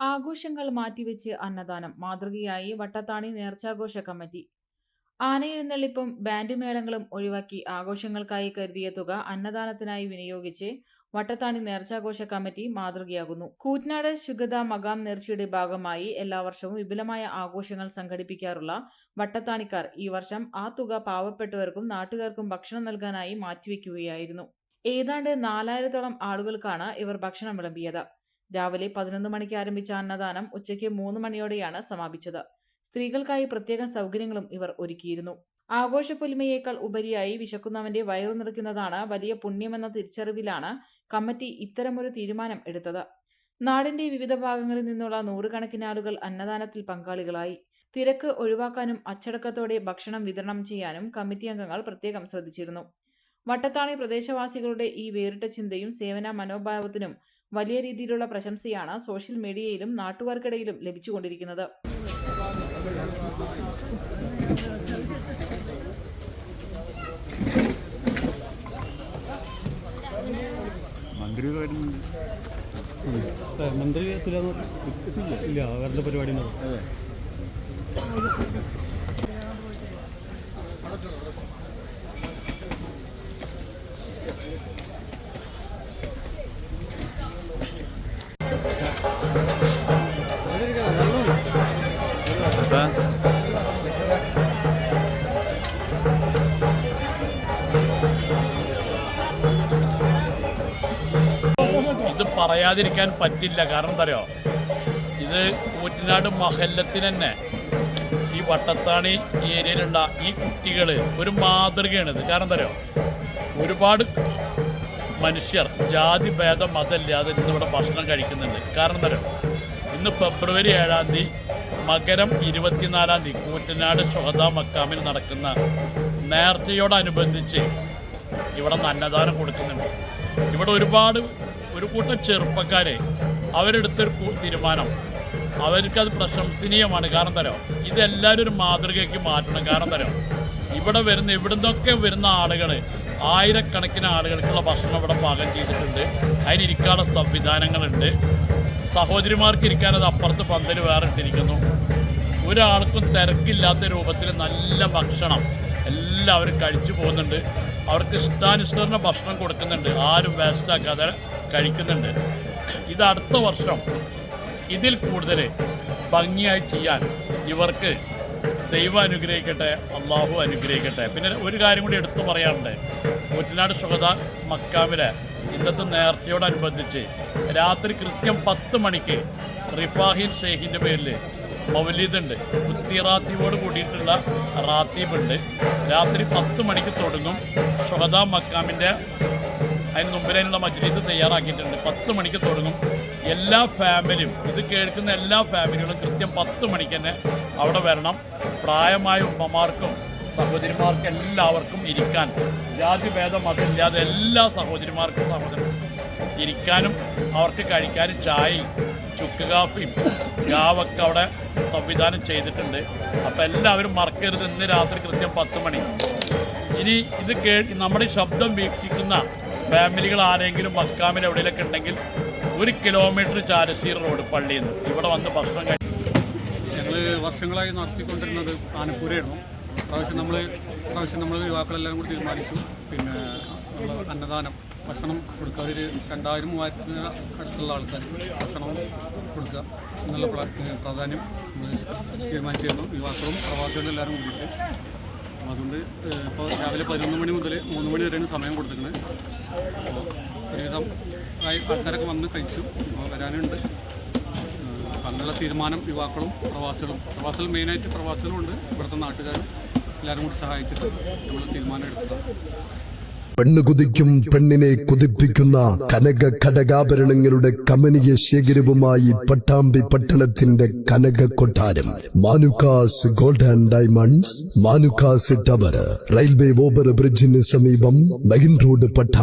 ആഘോഷങ്ങൾ മാറ്റിവെച്ച് അന്നദാനം. മാതൃകയായി വട്ടത്താണി നേർച്ചാഘോഷ കമ്മിറ്റി. ആനയെഴുന്നള്ളിപ്പും ബാൻഡ് മേളങ്ങളും ഒഴിവാക്കി ആഘോഷങ്ങൾക്കായി കരുതിയ തുക അന്നദാനത്തിനായി വിനിയോഗിച്ച് വട്ടത്താണി നേർച്ചാഘോഷ കമ്മിറ്റി മാതൃകയാകുന്നു. കൂറ്റനാട് ശുഗത മകാം നേർച്ചയുടെ ഭാഗമായി എല്ലാ വർഷവും വിപുലമായ ആഘോഷങ്ങൾ സംഘടിപ്പിക്കാറുള്ള വട്ടത്താണിക്കാർ ഈ വർഷം ആ തുക പാവപ്പെട്ടവർക്കും നാട്ടുകാർക്കും ഭക്ഷണം നൽകാനായി മാറ്റിവെക്കുകയായിരുന്നു. ഏതാണ്ട് നാലായിരത്തോളം ആളുകൾക്കാണ് ഇവർ ഭക്ഷണം വിളമ്പിയത്. രാവിലെ പതിനൊന്ന് മണിക്ക് ആരംഭിച്ച അന്നദാനം ഉച്ചയ്ക്ക് മൂന്ന് മണിയോടെയാണ് സമാപിച്ചത്. സ്ത്രീകൾക്കായി പ്രത്യേകം സൗകര്യങ്ങളും ഇവർ ഒരുക്കിയിരുന്നു. ആഘോഷപ്പൊലിമയേക്കാൾ ഉപരിയായി വിശക്കുന്നവന്റെ വയറു നിറയ്ക്കുന്നതാണ് വലിയ പുണ്യമെന്ന തിരിച്ചറിവിലാണ് കമ്മിറ്റി ഇത്തരമൊരു തീരുമാനം എടുത്തത്. നാടിന്റെ വിവിധ ഭാഗങ്ങളിൽ നിന്നുള്ള നൂറുകണക്കിന് ആളുകൾ അന്നദാനത്തിൽ പങ്കാളികളായി. തിരക്ക് ഒഴിവാക്കാനും അച്ചടക്കത്തോടെ ഭക്ഷണം വിതരണം ചെയ്യാനും കമ്മിറ്റി അംഗങ്ങൾ പ്രത്യേകം ശ്രദ്ധിച്ചിരുന്നു. വട്ടത്താണി പ്രദേശവാസികളുടെ ഈ വേറിട്ട ചിന്തയും സേവന മനോഭാവത്തിനും വലിയ രീതിയിലുള്ള പ്രശംസയാണ് സോഷ്യൽ മീഡിയയിലും നാട്ടുകാർക്കിടയിലും ലഭിച്ചുകൊണ്ടിരിക്കുന്നത്. മന്ത്രി മന്ത്രി എത്തില്ല ഇല്ല അവരുടെ പരിപാടി ഉണ്ടാവും. അതെ ഇത് പറയാതിരിക്കാൻ പറ്റില്ല. കാരണം എന്താ അറിയോ ഇത് കൂറ്റനാട് മഹല്ലത്തിന് തന്നെ ഈ വട്ടത്താണി ഏരിയയിലുള്ള ഈ കുട്ടികൾ ഒരു മാതൃകയാണ് ഇത്. കാരണം എന്താ അറിയോ ഒരുപാട് മനുഷ്യർ ജാതി ഭേദം മതമില്ലാതെ ഇന്നിവിടെ ഭക്ഷണം കഴിക്കുന്നുണ്ട്. കാരണം എന്താ അറിയോ ഇന്ന് ഫെബ്രുവരി ഏഴാം തീയതി മകരം ഇരുപത്തിനാലാം തീയതി കൂറ്റനാട് ഷൊഹദ മക്കാമിൽ നടക്കുന്ന നേർച്ചയോടനുബന്ധിച്ച് ഇവിടെ അന്നദാനം കൊടുക്കുന്നുണ്ട്. ഇവിടെ ഒരുപാട് ഒരു കൂട്ടം ചെറുപ്പക്കാരെ അവരെടുത്തൊരു തീരുമാനം. അവർക്കത് പ്രശംസനീയമാണ്. കാരണം തരാം ഇതെല്ലാവരും ഒരു മാതൃകയ്ക്ക് മാറ്റണം. കാരണം തരാം ഇവിടെ വരുന്ന ഇവിടുന്നൊക്കെ വരുന്ന ആളുകൾ ആയിരക്കണക്കിന് ആളുകൾക്കുള്ള ഭക്ഷണം ഇവിടെ പാകം ചെയ്തിട്ടുണ്ട്. അതിനിരിക്കാനുള്ള സംവിധാനങ്ങളുണ്ട്. സഹോദരിമാർക്ക് ഇരിക്കാനത് അപ്പുറത്ത് പന്തൽ വേറെ ഇട്ടിരിക്കുന്നു. ഒരാൾക്കും തിരക്കില്ലാത്ത രൂപത്തിൽ നല്ല ഭക്ഷണം എല്ലാവരും കഴിച്ചു പോകുന്നുണ്ട്. അവർക്ക് ഇഷ്ടാനുസരണ ഭക്ഷണം കൊടുക്കുന്നുണ്ട്. ആരും വേസ്റ്റാക്കാതെ കഴിക്കുന്നുണ്ട്. ഇത് അടുത്ത വർഷം ഇതിൽ കൂടുതൽ ഭംഗിയായി ചെയ്യാൻ ഇവർക്ക് ദൈവം അനുഗ്രഹിക്കട്ടെ അള്ളാഹു അനുഗ്രഹിക്കട്ടെ. പിന്നെ ഒരു കാര്യം കൂടി എടുത്തു പറയാനുണ്ട്. കുറ്റനാട് സുഹദ മക്കാമിലെ ഇന്നത്തെ നേർച്ചയോടനുബന്ധിച്ച് രാത്രി കൃത്യം പത്ത് മണിക്ക് റിഫാഹിൻ ഷെയ്ഖിന്റെ പേരിൽ മൗലീദ് ഉണ്ട് ഉത്തിറാത്തീവോട് കൂടിയിട്ടുള്ള റാത്തീബ് ഉണ്ട് രാത്രി പത്ത് മണിക്ക് തുടങ്ങും. ഷുഹദ മക്കാമിന്റെ അതിന് മുമ്പിലുള്ള മജ്ലിസ് തയ്യാറാക്കിയിട്ടുണ്ട്. പത്ത് മണിക്ക് തുടങ്ങും. എല്ലാ ഫാമിലിയും ഇത് കേൾക്കുന്ന എല്ലാ ഫാമിലികളും കൃത്യം പത്ത് മണിക്ക് തന്നെ അവിടെ വരണം. പ്രായമായ ഉമ്മമാർക്കും സഹോദരിമാർക്കും എല്ലാവർക്കും ഇരിക്കാൻ. ജാതി ഭേദം അതില്ലാതെ എല്ലാ സഹോദരിമാർക്കും സഹോദരൻ ഇരിക്കാനും അവർക്ക് കഴിക്കാനും ചായയും ചുക്ക് കാഫിയും ഗാവൊക്കെ അവിടെ സംവിധാനം ചെയ്തിട്ടുണ്ട്. അപ്പോൾ എല്ലാവരും മറക്കരുത് ഇന്ന് രാത്രി കൃത്യം പത്ത് മണി. ഇനി ഇത് കേ നമ്മുടെ ശബ്ദം വീക്ഷിക്കുന്ന ഫാമിലികൾ ആരെങ്കിലും മക്കാമിൽ എവിടെയൊക്കെ ഉണ്ടെങ്കിൽ ഒരു കിലോമീറ്റർ ചാരശ്ശേരി റോഡ് പള്ളിയിൽ നിന്ന് ഇവിടെ വന്ന് ഭക്ഷണം കഴിച്ചു ഞങ്ങൾ വർഷങ്ങളായി നടത്തിക്കൊണ്ടിരുന്നത് ആനപ്പൂരയായിരുന്നു പ്രാവശ്യം നമ്മൾ പ്രാവശ്യം നമ്മൾ യുവാക്കളെല്ലാം കൂടി തീരുമാനിച്ചു. പിന്നെ അന്നദാനം ഭക്ഷണം കൊടുക്കുക. ഒരു രണ്ടായിരം മൂവായിരത്തിന് അടുത്തുള്ള ആൾക്കാർ ഭക്ഷണം കൊടുക്കുക എന്നുള്ള പ്രാധാന്യം നമ്മൾ തീരുമാനിച്ചിരുന്നു. യുവാക്കളും പ്രവാസികളും എല്ലാവരും കൂടിയിട്ട്. അതുകൊണ്ട് ഇപ്പോൾ രാവിലെ പതിനൊന്ന് മണി മുതൽ മൂന്ന് മണി വരെയാണ് സമയം കൊടുത്തിരിക്കുന്നത്. ഒരുവിധം ആയി ആൾക്കാരൊക്കെ വന്ന് കഴിച്ചു. വരാനുണ്ട്. അങ്ങനെയുള്ള തീരുമാനം യുവാക്കളും പ്രവാസികളും. പ്രവാസികൾ മെയിനായിട്ട് പ്രവാസികളും ഉണ്ട് ഇവിടുത്തെ നാട്ടുകാരും എല്ലാവരും കൂടി സഹായിച്ചിട്ട് നമ്മൾ തീരുമാനം എടുത്തതാണ്. പെണ്ണ് കുതിക്കും പെണ്ണിനെ കുതിപ്പിക്കുന്ന കനക ഘടകാഭരണങ്ങളുടെ കമനീയ ശേഖരവുമായി പട്ടാമ്പി പട്ടണത്തിന്റെ കനക കൊട്ടാരം. Manukkas gold and diamonds Manukkas tower railway over ബ്രിഡ്ജിന് സമീപം മെയിൻ റോഡ് പട്ടാമ്പി